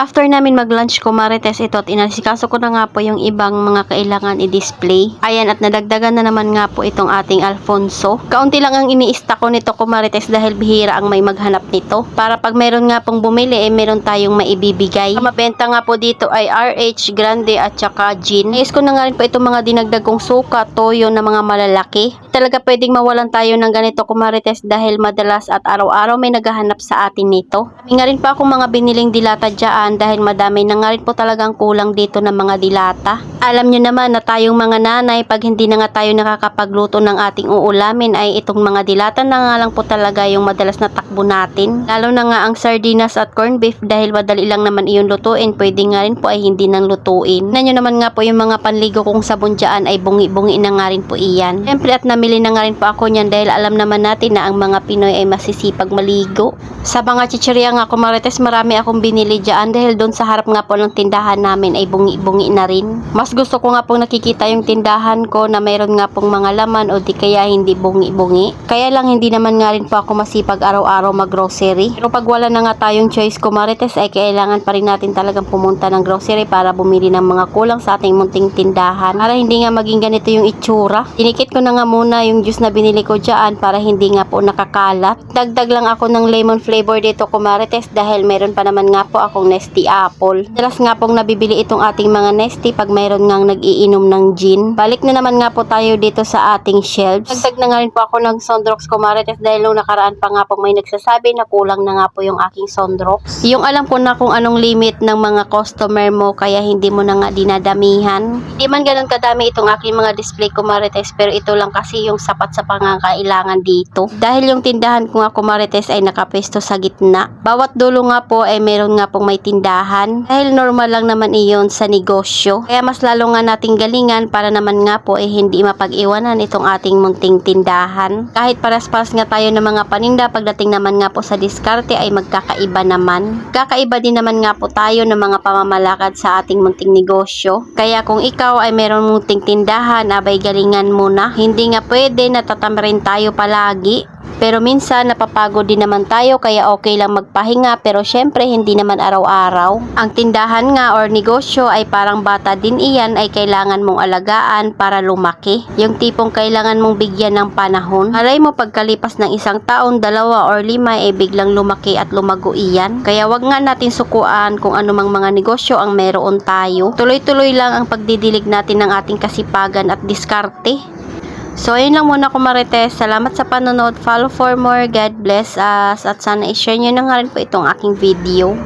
After namin mag-lunch ko marites ito at inasikaso ko na nga po yung ibang mga kailangan i-display. Ayan at nadagdagan na naman nga po itong ating Alfonso. Kaunti lang ang iniista ko nito ko marites dahil bihira ang may maghanap nito. Para pag meron nga pong bumili eh meron tayong maibibigay. Ang mabenta nga po dito ay RH Grande at saka Gin. Nais ko na nga rin po itong mga dinagdag kong suka, toyo na mga malalaki. Talaga pwedeng mawalan tayo ng ganito kumarites dahil madalas at araw-araw may naghahanap sa atin nito. May nga rin pa akong mga biniling dilata dyan dahil madami na nga rin po talagang kulang dito ng mga dilata. Alam nyo naman na tayong mga nanay pag hindi na nga tayo nakakapagluto ng ating uulamin ay itong mga dilata na nga lang po talaga yung madalas na takbo natin. Lalo na nga ang sardinas at corned beef dahil madali lang naman iyon lutuin pwede nga rin po ay hindi nang lutuin. Nanyo naman nga po yung mga panligo kong sabon dyan ay bungi-bungi na nga rin po iyan. Siyempre at namili na nga rin po ako niyan dahil alam naman natin na ang mga Pinoy ay masisipag maligo. Sa mga chichirya nga kumarites marami akong binili dyan dahil doon sa harap nga po ng tindahan namin ay bungi-bungi na rin. Mas gusto ko nga pong nakikita yung tindahan ko na mayroon nga pong mga laman o di kaya hindi bungi-bungi. Kaya lang hindi naman nga rin po ako masipag araw-araw mag-grocery. Pero pag wala na nga tayong choice kumarites ay kailangan pa rin natin talagang pumunta ng grocery para bumili ng mga kulang sa ating munting tindahan. Para hindi nga maging ganito yung itsura. Dinikit ko na nga muna yung juice na binili ko dyan para hindi nga po nakakalat. Dagdag lang ako ng lemon flavor dito kumarites dahil meron pa naman nga po akong Nesty Apple. Dalas nga pong nabibili itong ating mga Nesty pag mayroon ngang nag-iinom ng gin. Balik na naman nga po tayo dito sa ating shelves. Dagdag na nga rin po ako ng Sondrox kumarites dahil nung nakaraan pa nga po may nagsasabi na kulang na nga po yung aking Sondrox. Yung alam ko na kung anong limit ng mga customer mo kaya hindi mo na nga dinadamihan. Hindi man ganun kadami itong aking mga display kumarites pero ito lang kasi yung sapat sa pangangailangan dito. Dahil yung tindahan ko nga kumarites ay nakapwesto sa gitna. Bawat dulo nga po ay meron nga pong may tindahan. Dahil normal lang naman iyon sa negosyo. Kaya mas lalo nga nating galingan para naman nga po ay hindi mapag-iwanan itong ating munting tindahan. Kahit paras-paras nga tayo ng mga paninda pagdating naman nga po sa diskarte ay magkakaiba naman. Kakaiba din naman nga po tayo ng mga pamamalakad sa ating munting negosyo. Kaya kung ikaw ay meron munting tindahan, abay galingan muna. Hindi nga pwede natatamarin tayo palagi. Pero minsan napapagod din naman tayo kaya okay lang magpahinga pero syempre hindi naman araw-araw. Ang tindahan nga or negosyo ay parang bata din iyan ay kailangan mong alagaan para lumaki. Yung tipong kailangan mong bigyan ng panahon. Aray mo pagkalipas ng isang taon, dalawa or lima ay biglang lumaki at lumago iyan. Kaya wag nga natin sukuan kung anumang mga negosyo ang meron tayo. Tuloy-tuloy lang ang pagdidilig natin ng ating kasipagan at diskarte. So, ayun lang muna ko Marites. Salamat sa panonood. Follow for more. God bless us. At sana i-share nyo na nga rin po itong aking video.